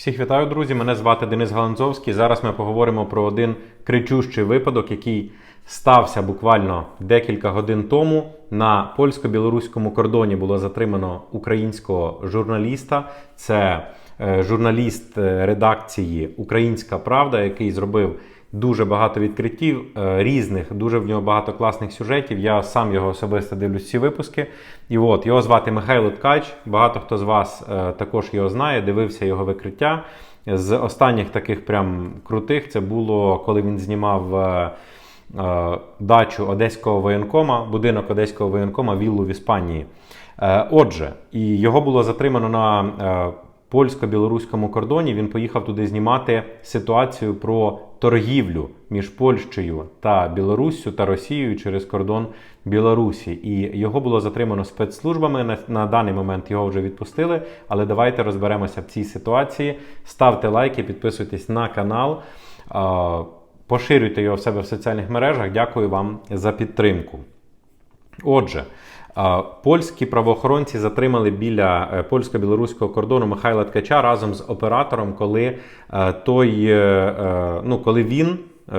Всіх вітаю, друзі! Мене звати Денис Галанзовський. Зараз ми поговоримо про один кричущий випадок, який стався буквально декілька годин тому. На польсько-білоруському кордоні було затримано українського журналіста. Це е, журналіст е, редакції Українська Правда, який зробив дуже багато відкриттів е, різних, дуже в нього багато класних сюжетів. Я сам його особисто дивлюсь всі випуски. І от його звати Михайло Ткач. Багато хто з вас е, також його знає, дивився його викриття. З останніх таких прям крутих це було коли він знімав. е, Дачу одеського воєнкома, будинок одеського воєнкома, віллу в Іспанії. Отже, і його було затримано на польсько-білоруському кордоні. Він поїхав туди знімати ситуацію про торгівлю між Польщею та Білоруссю та Росією через кордон Білорусі. І його було затримано спецслужбами. На, на даний момент його вже відпустили. Але давайте розберемося в цій ситуації. Ставте лайки, підписуйтесь на канал. Поширюйте його в себе в соціальних мережах. Дякую вам за підтримку. Отже, польські правоохоронці затримали біля е, польсько-білоруського кордону Михайла Ткача разом з оператором, коли е, той, е, ну, коли він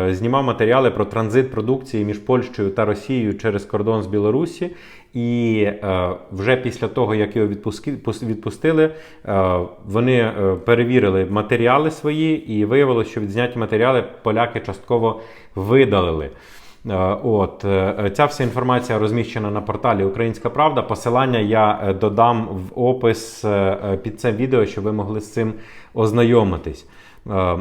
знімав матеріали про транзит продукції між Польщею та Росією через кордон з Білорусі. І е, вже після того, як його відпустили, е, вони перевірили матеріали свої, і виявилося, що відзняті матеріали поляки частково видалили. Е, От е, ця вся інформація розміщена на порталі Українська Правда. Посилання я е, додам в опис е, е, під це відео, щоб ви могли з цим ознайомитись. Е.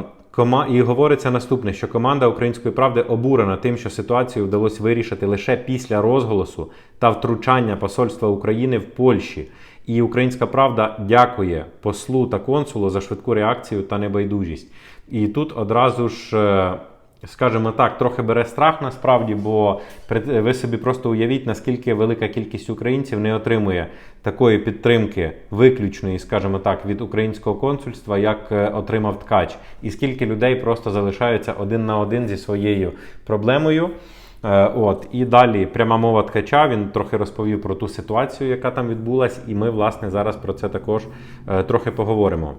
І говориться наступне, що команда Української правди обурена тим, що ситуацію вдалося вирішити лише після розголосу та втручання посольства України в Польщі. І Українська Правда дякує послу та консулу за швидку реакцію та небайдужість. І тут одразу ж. Скажімо так, трохи бере страх насправді, бо ви собі просто уявіть, наскільки велика кількість українців не отримує такої підтримки виключної, скажімо так, від українського консульства, як е, отримав ткач, і скільки людей просто залишаються один на один зі своєю проблемою. Е, От і далі пряма мова ткача. Він трохи розповів про ту ситуацію, яка там відбулась, і ми, власне, зараз про це також е, трохи поговоримо.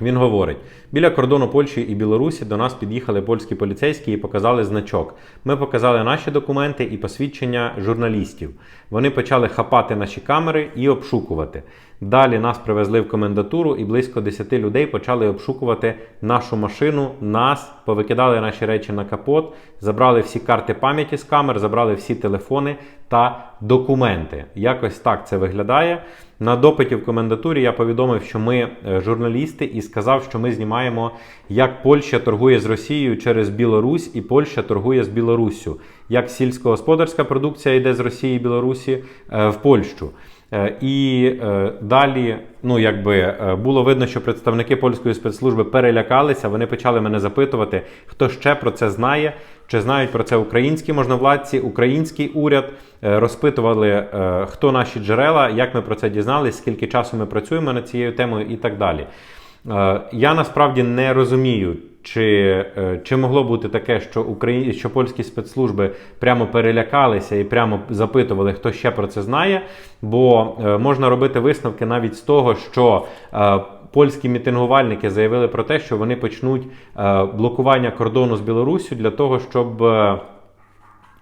Він говорить: біля кордону Польщі і Білорусі до нас під'їхали польські поліцейські і показали значок. Ми показали наші документи і посвідчення журналістів. Вони почали хапати наші камери і обшукувати. Далі нас привезли в комендатуру, і близько 10 людей почали обшукувати нашу машину, нас, повикидали наші речі на капот, забрали всі карти пам'яті з камер, забрали всі телефони та документи. Якось так це виглядає. На допиті в комендатурі я повідомив, що ми е, журналісти, і сказав, що ми знімаємо, як Польща торгує з Росією через Білорусь, і Польща торгує з Білоруссю, як сільськогосподарська продукція йде з Росії і Білорусі е, в Польщу. Е, І е, далі, ну якби е, було видно, що представники польської спецслужби перелякалися. Вони почали мене запитувати, хто ще про це знає, чи знають про це українські можновладці, український уряд. Розпитували, хто наші джерела, як ми про це дізнались, скільки часу ми працюємо над цією темою і так далі. Е, Я насправді не розумію, чи, е, чи могло бути таке, що Украї... що польські спецслужби прямо перелякалися і прямо запитували, хто ще про це знає. Бо е, можна робити висновки навіть з того, що польські мітингувальники заявили про те, що вони почнуть блокування кордону з Білоруссю для того, щоб.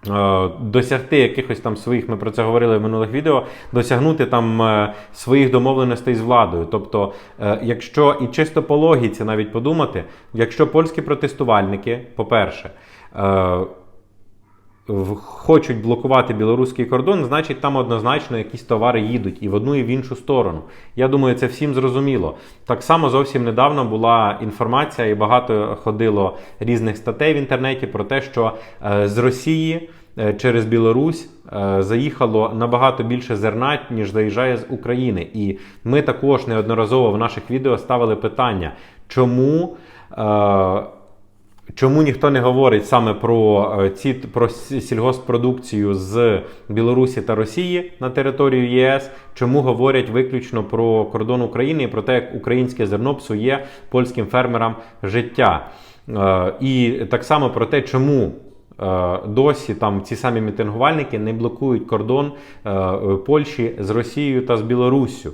Е, досягти якихось там своїх, ми про це говорили в минулих відео, досягнути там е, своїх домовленостей з владою. Тобто, е, якщо і чисто по логіці навіть подумати, якщо польські протестувальники, по-перше, хочуть блокувати білоруський кордон, значить там однозначно якісь товари їдуть і в одну, і в іншу сторону. Я думаю, це всім зрозуміло. Так само зовсім недавно була інформація, і багато ходило різних статей в інтернеті про те, що з Росії. Е, Через Білорусь е, заїхало набагато більше зерна, ніж заїжджає з України. І ми також неодноразово в наших відео ставили питання, чому е, Чому ніхто не говорить саме про ці про сільгоспродукцію з Білорусі та Росії на територію ЄС? Чому говорять виключно про кордон України і про те, як українське зерно псує польським фермерам життя? І так само про те, чому досі там ці самі мітингувальники не блокують кордон е, Польщі з Росією та з Білоруссю.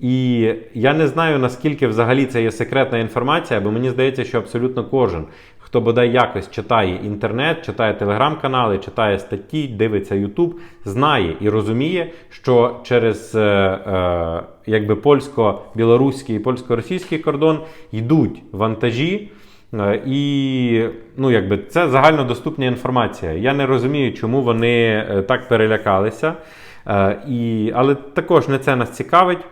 І я не знаю, наскільки взагалі це є секретна інформація, бо мені здається, що абсолютно кожен, хто бодай якось читає інтернет, читає телеграм-канали, читає статті, дивиться Ютуб, знає і розуміє, що через е, е, якби польсько-білоруський і польсько-російський кордон йдуть вантажі. Е, І ну, якби це загальнодоступна інформація. Я не розумію, чому вони е, так перелякалися. Е, І, але також не це нас цікавить.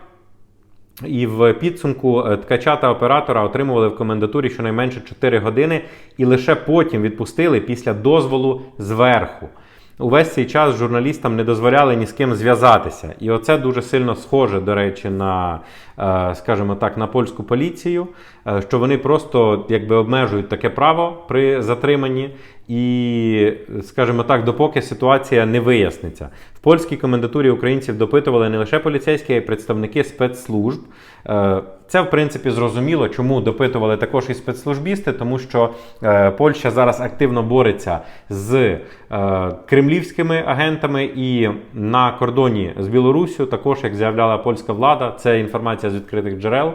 І в підсумку ткача та оператора отримували в комендатурі щонайменше 4 години і лише потім відпустили після дозволу зверху. Увесь цей час журналістам не дозволяли ні з ким зв'язатися. І оце дуже сильно схоже, до речі, на, е, скажімо так, на польську поліцію, е, що вони просто якби обмежують таке право при затриманні. І, скажімо так, допоки ситуація не виясниться. В польській комендатурі українців допитували не лише поліцейські, а й представники спецслужб. Е, Це, в принципі, зрозуміло, чому допитували також і спецслужбісти, тому що е, Польща зараз активно бореться з е, кремлівськими агентами і на кордоні з Білоруссю, також як заявляла польська влада, це інформація з відкритих джерел.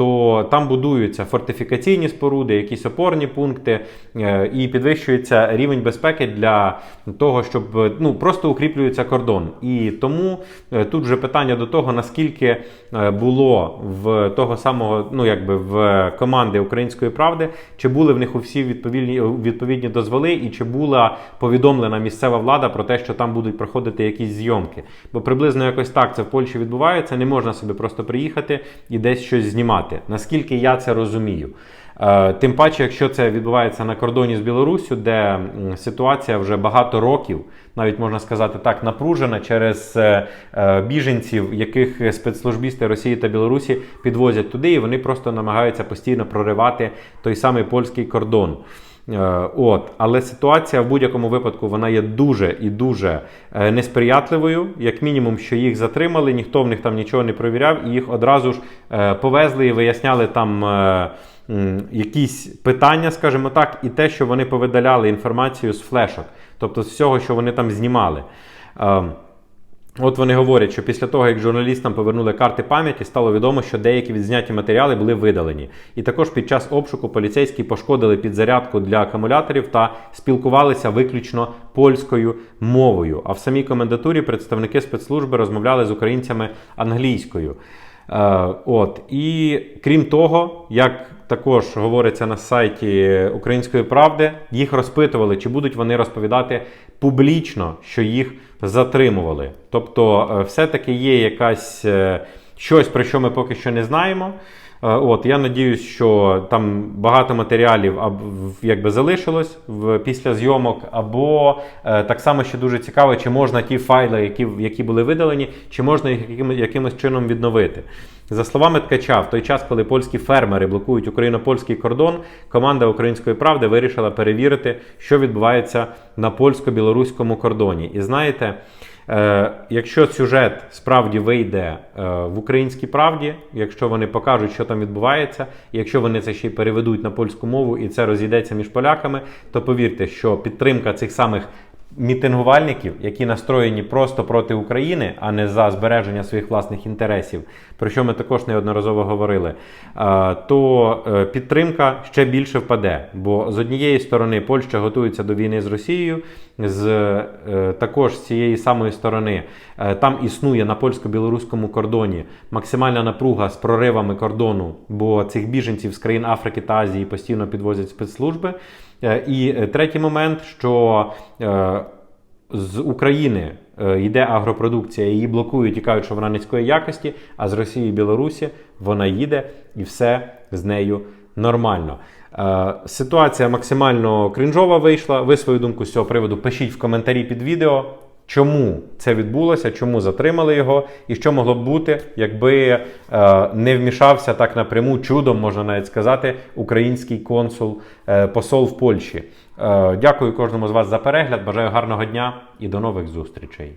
То там будуються фортифікаційні споруди, якісь опорні пункти, е, і підвищується рівень безпеки для того, щоб ну просто укріплюється кордон. І тому е, тут вже питання до того, наскільки е, було в того самого, ну якби в команди Української правди, чи були в них усі відповідні відповідні дозволи, і чи була повідомлена місцева влада про те, що там будуть проходити якісь зйомки. Бо приблизно якось так це в Польщі відбувається. Не можна собі просто приїхати і десь щось знімати. Наскільки я це розумію. Е, Тим паче, якщо це відбувається на кордоні з Білоруссю, де ситуація вже багато років, навіть можна сказати так, напружена через е, е, біженців, яких спецслужбісти Росії та Білорусі підвозять туди, і вони просто намагаються постійно проривати той самий польський кордон. Е, От, але ситуація в будь-якому випадку вона є дуже і дуже е, несприятливою. Як мінімум, що їх затримали, ніхто в них там нічого не провіряв, і їх одразу ж е, повезли і виясняли там. Якісь питання, скажімо так, і те, що вони повидаляли інформацію з флешок, тобто з всього, що вони там знімали. От вони говорять, що після того, як журналістам повернули карти пам'яті, стало відомо, що деякі відзняті матеріали були видалені. І також під час обшуку поліцейські пошкодили підзарядку для акумуляторів та спілкувалися виключно польською мовою. А в самій комендатурі представники спецслужби розмовляли з українцями англійською. Е, от і крім того, як також говориться на сайті Української правди, їх розпитували, чи будуть вони розповідати публічно, що їх затримували. Тобто, е, все-таки є якась е, щось, про що ми поки що не знаємо. Е, От я надіюсь, що там багато матеріалів якби залишилось в після зйомок, або е, так само ще дуже цікаво, чи можна ті файли, які, які були видалені, чи можна їх якимось, якимось чином відновити. За словами ткача, в той час, коли польські фермери блокують україно-польський кордон, команда Української правди вирішила перевірити, що відбувається на польсько-білоруському кордоні. І знаєте. Е, якщо сюжет справді вийде е, в українській правді, якщо вони покажуть, що там відбувається, якщо вони це ще й переведуть на польську мову і це розійдеться між поляками, то повірте, що підтримка цих самих мітингувальників, які настроєні просто проти України, а не за збереження своїх власних інтересів, про що ми також неодноразово говорили, е, то е, підтримка ще більше впаде. Бо з однієї сторони Польща готується до війни з Росією, з е, також з цієї самої сторони там існує на польсько-білоруському кордоні максимальна напруга з проривами кордону, бо цих біженців з країн Африки та Азії постійно підвозять спецслужби. Е, І е, третій момент, що е, з України йде агропродукція, її блокують і кажуть, що вона низької якості, а з Росії і Білорусі вона їде і все з нею нормально. Ситуація максимально крінжова вийшла. Ви свою думку з цього приводу пишіть в коментарі під відео. Чому це відбулося, чому затримали його, і що могло б бути, якби е, не вмішався так напряму чудом, можна навіть сказати, український консул, е, посол в Польщі. Е, дякую кожному з вас за перегляд. Бажаю гарного дня і до нових зустрічей.